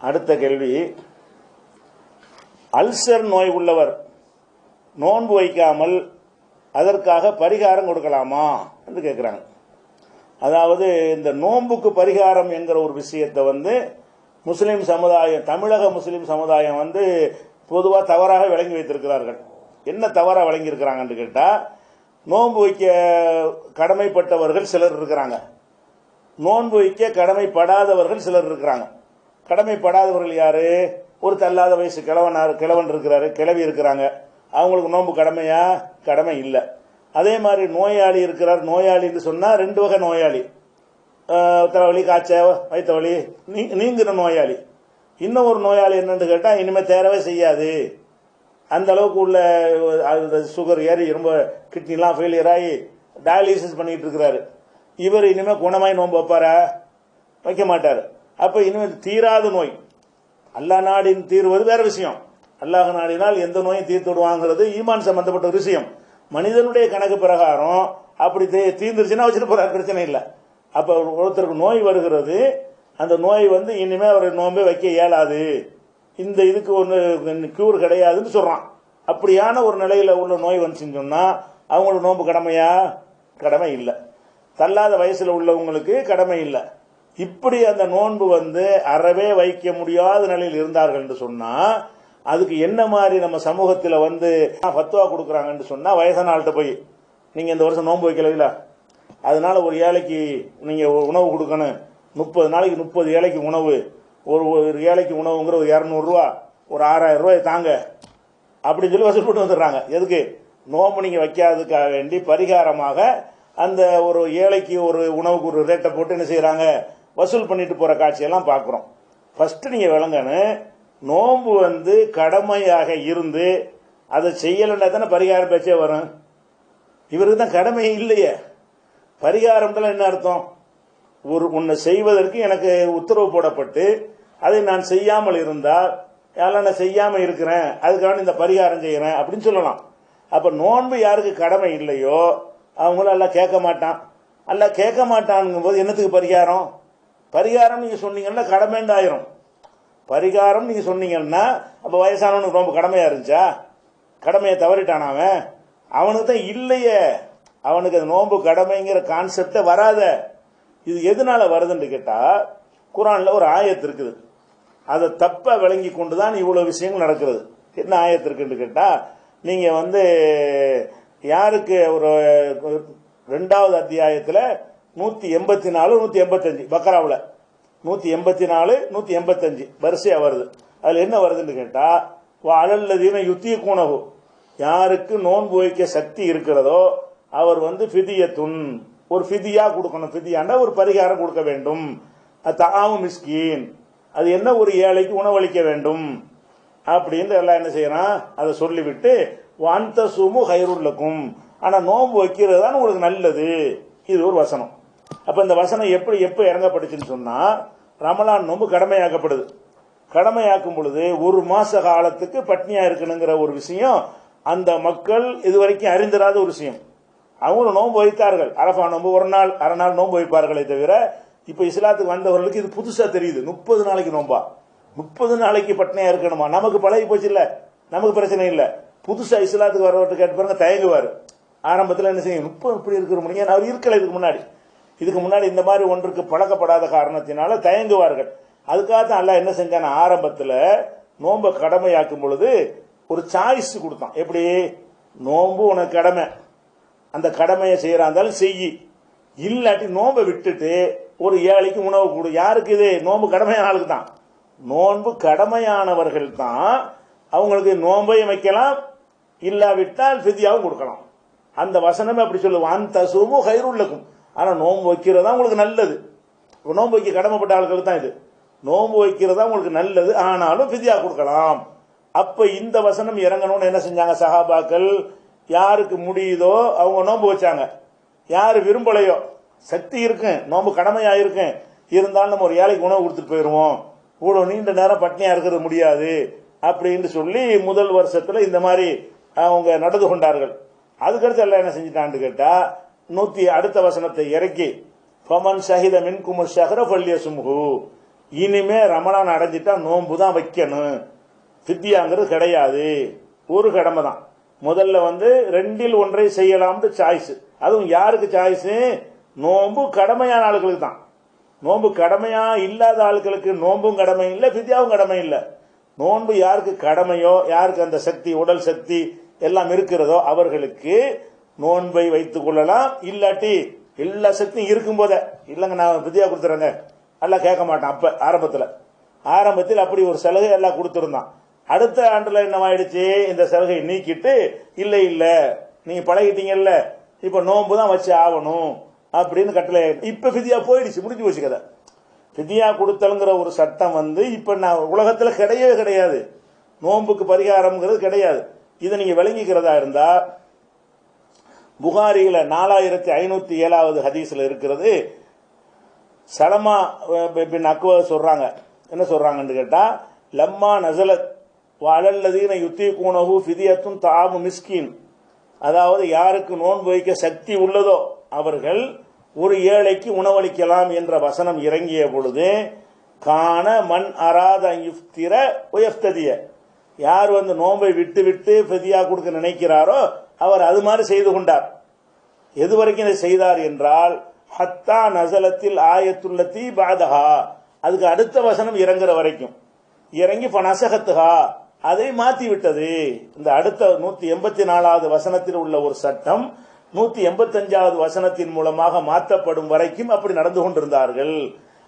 அடுத்த கேள்வி. அல்சர் நோய் உள்ளவர் நோன்பு வைக்காமல் அதற்காக பரிகாரம் கொடுக்கலாமா என்று கேட்குறாங்க அதாவது இந்த நோன்புக்கு பரிகாரம் என்கிற ஒரு விஷயத்தை வந்து முஸ்லீம் சமுதாயம் தமிழக முஸ்லீம் சமுதாயம் வந்து பொதுவாக தவறாக விளங்கி வைத்திருக்கிறார்கள். என்ன தவறாக விளங்கியிருக்கிறாங்கன்னு கேட்டால் நோன்பு வைக்க கடமைப்பட்டவர்கள் சிலர் இருக்கிறாங்க. நோன்பு வைக்க கடமைப்படாதவர்கள் சிலர் இருக்கிறாங்க. கடமைப்படாதவர்கள் யாரு? ஒரு தள்ளாத வயசு கிழவனார் கிழவன் இருக்கிறாரு கிழவி இருக்கிறாங்க. அவங்களுக்கு நோன்பு கடமையா? கடமை இல்லை. அதே மாதிரி நோயாளி இருக்கிறார் நோயாளின்னு சொன்னால் ரெண்டு வகை நோயாளி. ஆஹ் தலைவலி காய்ச்சல் வயிற்று வலி நீ நீங்கிற நோயாளி. இன்னும் ஒரு நோயாளி என்னன்னு கேட்டால் இனிமேல் தேரவே செய்யாது. அந்த அளவுக்கு உள்ள அது சுகர் ஏறி ரொம்ப கிட்னிலாம் ஃபெயிலியர் ஆகி டயாலிசிஸ் பண்ணிட்டு இருக்கிறாரு. இவர் இனிமேல் குணமாய் நோன்பு வைப்பாரா? வைக்க மாட்டார். அப்போ இனிமேல் தீராத நோய். அல்லா நாடின் தீர்வது வேற விஷயம். அல்லாஹ் நாடினால் எந்த நோயும் தீர்த்து விடுவாங்கிறது ஈமான் சம்பந்தப்பட்ட ஒரு விஷயம். மனிதனுடைய கணக்கு பிரகாரம் அப்படி தீர்ந்துருச்சுன்னா வச்சுட்டு போறாரு பிரச்சனை இல்லை. அப்போ ஒருத்தருக்கு நோய் வருகிறது அந்த நோய் வந்து இனிமேல் அவர் நோன்பே வைக்க இயலாது. இந்த இதுக்கு ஒன்று கியூர் கிடையாதுன்னு சொல்கிறான் அப்படியான ஒரு நிலையில் உள்ள நோய் வந்துச்சுன்னு சொன்னால் அவங்களோட நோன்பு கடமையா? கடமை இல்லை. தள்ளாத வயசில் உள்ளவங்களுக்கு கடமை இல்லை. இப்படி அந்த நோன்பு வந்து அறவே வைக்க முடியாத நிலையில் இருந்தார்கள் என்று சொன்னால் அதுக்கு என்ன மாதிரி நம்ம சமூகத்தில் வந்து ஃபத்வா கொடுக்குறாங்கன்னு சொன்னால் வயசான ஆள்கிட்ட போய் நீங்கள் இந்த வருஷம் நோன்பு வைக்கல அதனால ஒரு ஏழைக்கு நீங்கள் உணவு கொடுக்கணும். முப்பது நாளைக்கு முப்பது ஏழைக்கு உணவு. ஒரு ஒரு ஏழைக்கு உணவுங்கிற ஒரு இரநூறுவா ஒரு ஆறாயிரம் ரூபாய் தாங்க. அப்படின்னு சொல்லி வசூல் பண்ணி வந்துடுறாங்க. எதுக்கு? நோம்பு நீங்கள் வைக்காததுக்காக வேண்டி பரிகாரமாக அந்த ஒரு ஏழைக்கு ஒரு உணவுக்கு ஒரு ரேட்டை போட்டு என்ன செய்கிறாங்க வசூல் பண்ணிட்டு போற காட்சியெல்லாம் பார்க்குறோம். ஃபர்ஸ்ட் நீங்கள் விளங்கணும் நோன்பு வந்து கடமையாக இருந்து அதை செய்யலைன்னா தானே பரிகார பேச்சே வரும். இவருக்கு தான் கடமை இல்லையே. பரிகாரம்லாம் என்ன அர்த்தம்? ஒரு உன்னை செய்வதற்கு எனக்கு உத்தரவு போடப்பட்டு அதை நான் செய்யாமல் இருந்தால் யாரெல்லாம் நான் செய்யாமல் இருக்கிறேன் அதுக்காக இந்த பரிகாரம் செய்கிறேன் அப்படின்னு சொல்லலாம். அப்போ நோன்பு யாருக்கு கடமை இல்லையோ அவங்களும் எல்லாம் கேட்க மாட்டான். எல்லாம் கேட்க மாட்டானுங்கும் போது என்னத்துக்கு பரிகாரம்? பரிகாரம் நீங்க சொன்னீங்கன்னா கடமைண்டு ஆயிரும் பரிகாரம் நீங்க சொன்னீங்கன்னா அப்ப வயசானவனுக்கு ரொம்ப கடமையா இருந்துச்சா? கடமையை தவறிட்டான் அவன்? அவனுக்கு தான் இல்லையே. அவனுக்கு அது நோன்பு கடமைங்கிற கான்செப்டே வராத. இது எதனால வருதுன்னு கேட்டா குரான்ல ஒரு ஆயத்து இருக்குது. அதை தப்ப விளங்கி கொண்டுதான் இவ்வளவு விஷயங்கள் நடக்கிறது. என்ன ஆயத்து இருக்குன்னு கேட்டா நீங்க வந்து யாருக்கு ஒரு ரெண்டாவது அத்தியாயத்துல நூத்தி எண்பத்தி நாலு நூத்தி எண்பத்தஞ்சு. பக்கராவில். நூத்தி எண்பத்தி நாலு நூத்தி எண்பத்தஞ்சு. வரிசையா வருது. அதுல என்ன வருதுன்னு கேட்டா அழல்லதீன யுத்திய கூணகு யாருக்கு நோன்பு வைக்க சக்தி இருக்கிறதோ அவர் வந்து ஃபிதியத்துன். ஒரு ஃபிதியாக கொடுக்கணும். ஃபிதியாண்டா ஒரு பரிகாரம் கொடுக்க வேண்டும். தாவு மிஸ்கீன். அது என்ன ஒரு ஏழைக்கு உணவளிக்க வேண்டும்? அப்படின்னு எல்லாம் என்ன செய்யறான்? அதை சொல்லிவிட்டு வாந்த சுமு ஹைருள்ளக்கும் ஆனா நோன்பு வைக்கிறது தான் உங்களுக்கு நல்லது. இது ஒரு வசனம். அப்போ இந்த வசனம் எப்படி எப்போ இறங்கப்பட்டுச்சுன்னு சொன்னால் ரமலான் நோன்பு கடமையாக்கப்படுது. கடமையாக்கும் பொழுது ஒரு மாச காலத்துக்கு பட்னியாக இருக்கணுங்கிற ஒரு விஷயம் அந்த மக்கள் இதுவரைக்கும் அறிந்திராத ஒரு விஷயம். அவங்களும் நோன்பு வைத்தார்கள். அரபா நோன்பு ஒரு நாள் அரை நாள் நோன்பு வைப்பார்களே தவிர இப்போ இஸ்லாத்துக்கு வந்தவர்களுக்கு இது புதுசாக தெரியுது. முப்பது நாளைக்கு நோன்பா? முப்பது நாளைக்கு பட்னியாக இருக்கணுமா? நமக்கு பழகி போச்சு இல்லை. நமக்கு பிரச்சனை இல்லை. புதுசாக இஸ்லாத்துக்கு வரவர்கிட்ட கேட்டு பாருங்க தயங்குவார். ஆரம்பத்தில் என்ன செய்யும் இப்போ இப்படி இருக்கிற முடியும் அவர் இருக்கல இதுக்கு முன்னாடி. இதுக்கு முன்னாடி இந்த மாதிரி ஒன்றுக்கு பழக்கப்படாத காரணத்தினால தயங்குவார்கள். அதுக்காக தான் அல்லாஹ் என்ன செஞ்சான? ஆரம்பத்தில் நோன்பை கடமையாக்கும் பொழுது ஒரு சாய்ஸ் கொடுத்தான். எப்படி? நோன்பு உனக்கு கடமை. அந்த கடமையை செய்யறா இருந்தாலும் செய்யி. இல்லாட்டி நோன்பை விட்டுட்டு ஒரு ஏழைக்கு உணவு கொடு. யாருக்கு இது? நோன்பு கடமையான ஆளுக்கு தான் நோன்பு கடமையானவர்கள் தான் அவங்களுக்கு நோன்பையும் வைக்கலாம். இல்லாவிட்டால் ஃபிதியாவும் கொடுக்கலாம். அந்த வசனமே அப்படி சொல்லுவோம் அந்த சுமு ஹைருள்ளக்கும் ஆனால் நோன்பு வைக்கிறது தான் உங்களுக்கு நல்லது. நோன்பு வைக்க கடமைப்பட்ட ஆட்கள் தான் இது. நோன்பு வைக்கிறது தான் உங்களுக்கு நல்லது. ஆனாலும் ஃபிதியா கொடுக்கலாம். அப்போ இந்த வசனம் இறங்கணும்னு என்ன செஞ்சாங்க சஹாபாக்கள்? யாருக்கு முடியுதோ அவங்க நோன்பு வச்சாங்க. யார் விரும்பலையோ? சக்தி இருக்கு. நோன்பு கடமையாக இருக்கு. இருந்தாலும் நம்ம ஒரு ஏழைக்கு உணவு கொடுத்துட்டு போயிடுவோம் இவ்வளவு நீண்ட நேரம் பட்னியாக இருக்கிறது முடியாது. அப்படின்னு சொல்லி முதல் வருஷத்தில் இந்த மாதிரி அவங்க நடந்து கொண்டார்கள். அதுக்கடுத்து எல்லாம் என்ன செஞ்சிட்டான்னு கேட்டா நூத்தி அடுத்த வசனத்தை இறக்கி ஃபமன் மின் மின்குமு சஹர பள்ளிய சும்ஹு இனிமே ரமணான் அடைஞ்சிட்டா நோன்பு தான் வைக்கணும். ஃபித்யாங்கிறது கிடையாது. ஒரு கடமை தான். முதல்ல வந்து ரெண்டில் ஒன்றை செய்யலாம்னு சாய்ஸ் அதுவும் யாருக்கு சாய்ஸ் நோன்பு கடமையான ஆளுகளுக்கு தான். நோன்பு கடமையா இல்லாத ஆட்களுக்கு நோன்பும் கடமை இல்லை ஃபித்யாவும் கடமை இல்லை. நோன்பு யாருக்கு கடமையோ யாருக்கு அந்த சக்தி உடல் சக்தி எல்லாம் இருக்கிறதோ அவர்களுக்கு நோன்பை வைத்துக் கொள்ளலாம். இல்லாட்டி எல்லா சக்தியும் இருக்கும் போதே. இல்லைங்க நான் வித்யா கொடுத்துறேங்க. எல்லாம் கேட்க மாட்டேன் அப்ப ஆரம்பத்தில். ஆரம்பத்தில் அப்படி ஒரு சலுகை எல்லாம் கொடுத்துருந்தான். அடுத்த ஆண்டுல என்னவாயிடுச்சு இந்த சலுகை நீக்கிட்டு இல்லை இல்லை நீங்க பழகிட்டீங்கல்ல இப்ப நோன்பு தான் வச்சு ஆகணும் அப்படின்னு கட்டளை இப்ப ஃபிதியா போயிடுச்சு முடிஞ்சு போச்சு கதை. ஃபிதியா கொடுத்தலுங்கிற ஒரு சட்டம் வந்து இப்ப நான் உலகத்துல கிடையவே கிடையாது. நோன்புக்கு பரிகாரம்ங்கிறது கிடையாது. இதை நீங்க விளங்கிக்கிறதா இருந்தா புகாரியில நாலாயிரத்தி ஐநூத்தி ஏழாவது ஹதீஸ்ல இருக்கிறது. சலமா பின் அக்குவ சொல்றாங்க. என்ன சொல்றாங்கன்னு கேட்டா லம்மா நசலத் வளல்லதீன யுத்தி கூணகு ஃபிதியத்தும் தாமு மிஸ்கின். அதாவது யாருக்கு நோன்பு வைக்க சக்தி உள்ளதோ அவர்கள் ஒரு ஏழைக்கு உணவளிக்கலாம் என்ற வசனம் இறங்கிய பொழுது காண மண் அராத யுஃப்திர உயர்த்ததிய. யார் வந்து நோன்பை விட்டு விட்டு ஃபிதியா கொடுக்க நினைக்கிறாரோ அவர் அது மாதிரி செய்து கொண்டார். எது வரைக்கும் இதை செய்தார் என்றால் ஹத்தா நசலத்தில் ஆயத்துள்ளத்தி பாதகா அதுக்கு அடுத்த வசனம் இறங்குற வரைக்கும். இறங்கி நசகத்துகா அதை மாத்தி விட்டது. இந்த அடுத்த நூத்தி எண்பத்தி நாலாவது வசனத்தில் உள்ள ஒரு சட்டம் நூத்தி எண்பத்தஞ்சாவது வசனத்தின் மூலமாக மாற்றப்படும் வரைக்கும் அப்படி நடந்து கொண்டிருந்தார்கள்.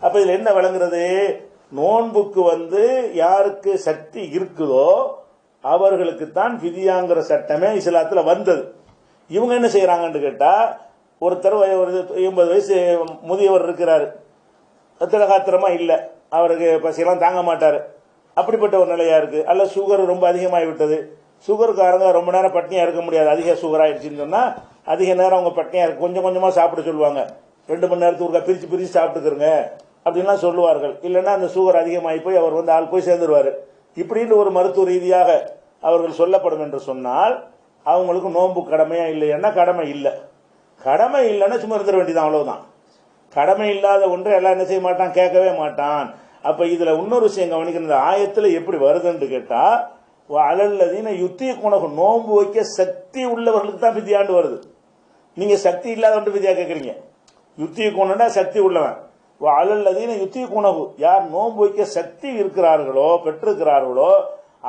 அப்ப இதுல என்ன விளங்குறது? நோன்புக்கு வந்து யாருக்கு சக்தி இருக்குதோ அவர்களுக்கு தான் பிதியாங்கிற சட்டமே இஸ்லாத்தில் வந்தது. இவங்க என்ன செய்கிறாங்கன்னு கேட்டால் ஒருத்தர் ஒரு எண்பது வயசு முதியவர் இருக்கிறார். திரகாத்திரமா இல்லை. அவருக்கு பசியெல்லாம் தாங்க மாட்டார். அப்படிப்பட்ட ஒரு நிலையாக இருக்குது அல்ல சுகர் ரொம்ப அதிகமாகி விட்டது. சுகருக்காரங்க ரொம்ப நேரம் பட்னியாக இருக்க முடியாது. அதிக சுகர் ஆயிடுச்சுன்னு சொன்னால் அதிக நேரம் அவங்க பட்னியாக இருக்கு. கொஞ்சம் கொஞ்சமாக சாப்பிட சொல்லுவாங்க. ரெண்டு மணி நேரத்துக்கு ஒருக்கா பிரித்து பிரித்து சாப்பிட்டுக்கிறங்க. அப்படின்லாம் சொல்லுவார்கள். இல்லைன்னா அந்த சுகர் அதிகமாகி போய் அவர் வந்து ஆள் போய் சேர்ந்துருவார். இப்படின்னு ஒரு மருத்துவ ரீதியாக அவர்கள் சொல்லப்படும் என்று சொன்னால் அவங்களுக்கு நோன்பு கடமையா இல்லைன்னா கடமை இல்லை. கடமை இல்லைன்னா சும்மா இருந்துட வேண்டியதான் அவ்வளவுதான். கடமை இல்லாத ஒன்று எல்லாம் என்ன செய்ய மாட்டான்? கேட்கவே மாட்டான். அப்போ இதில் இன்னொரு விஷயம் கவனிக்கிறது. இந்த எப்படி வருதுன்னு கேட்டால் அலல்லதீன யுத்தி குணகு நோன்பு வைக்க சக்தி உள்ளவர்களுக்கு தான் வித்தியாண்டு வருது. நீங்கள் சக்தி இல்லாதவன்ட்டு வித்தியா கேட்குறீங்க. யுத்தி குணம்னா சக்தி உள்ளவன். அலல்லதீன யுத்தி குணகு யார் நோன்பு வைக்க சக்தி இருக்கிறார்களோ பெற்றிருக்கிறார்களோ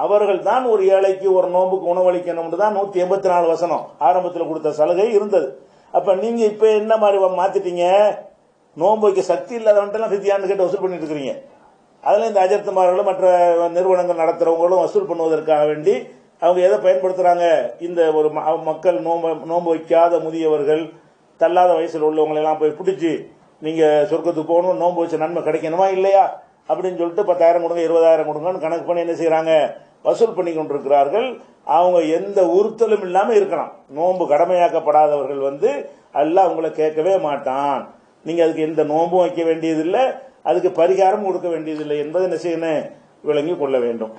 அவர்கள் தான் ஒரு ஏழைக்கு ஒரு நோன்புக்கு உணவளிக்கணும்னு தான் நூத்தி எண்பத்தி நாலு வசனம் ஆரம்பத்தில் கொடுத்த சலுகை இருந்தது. அப்ப நீங்க இப்ப என்ன மாதிரி மாத்திட்டீங்க? நோன்பு வைக்க சக்தி இல்லாதவன்ட்டெல்லாம் ஃபிதியான்னு கேட்டு வசூல் பண்ணிட்டு இருக்கிறீங்க. அதுல இந்த அஜர்த்துமார்களும் மற்ற நிறுவனங்கள் நடத்துறவங்களும் வசூல் பண்ணுவதற்காக வேண்டி அவங்க எதை பயன்படுத்துறாங்க? இந்த ஒரு மக்கள் நோன்பு நோன்பு வைக்காத முதியவர்கள் தள்ளாத வயசில் உள்ளவங்களெல்லாம் போய் பிடிச்சி நீங்க சொர்க்கத்துக்கு போகணும் நோன்பு வச்ச நன்மை கிடைக்கணுமா இல்லையா? அப்படின்னு சொல்லிட்டு பத்தாயிரம் கொடுங்க இருபதாயிரம் கொடுங்கன்னு கணக்கு பண்ணி என்ன செய்யறாங்க வசூல் பண்ணி கொண்டிருக்கிறார்கள். அவங்க எந்த உறுத்தலும் இல்லாம இருக்கலாம். நோன்பு கடமையாக்கப்படாதவர்கள் வந்து அல்ல அவங்கள கேட்கவே மாட்டான். நீங்க அதுக்கு எந்த நோன்பும் வைக்க வேண்டியதில்லை. அதுக்கு பரிகாரம் கொடுக்க வேண்டியதில்லை என்பதை என்ன செய்யணும்? விளங்கி கொள்ள வேண்டும்.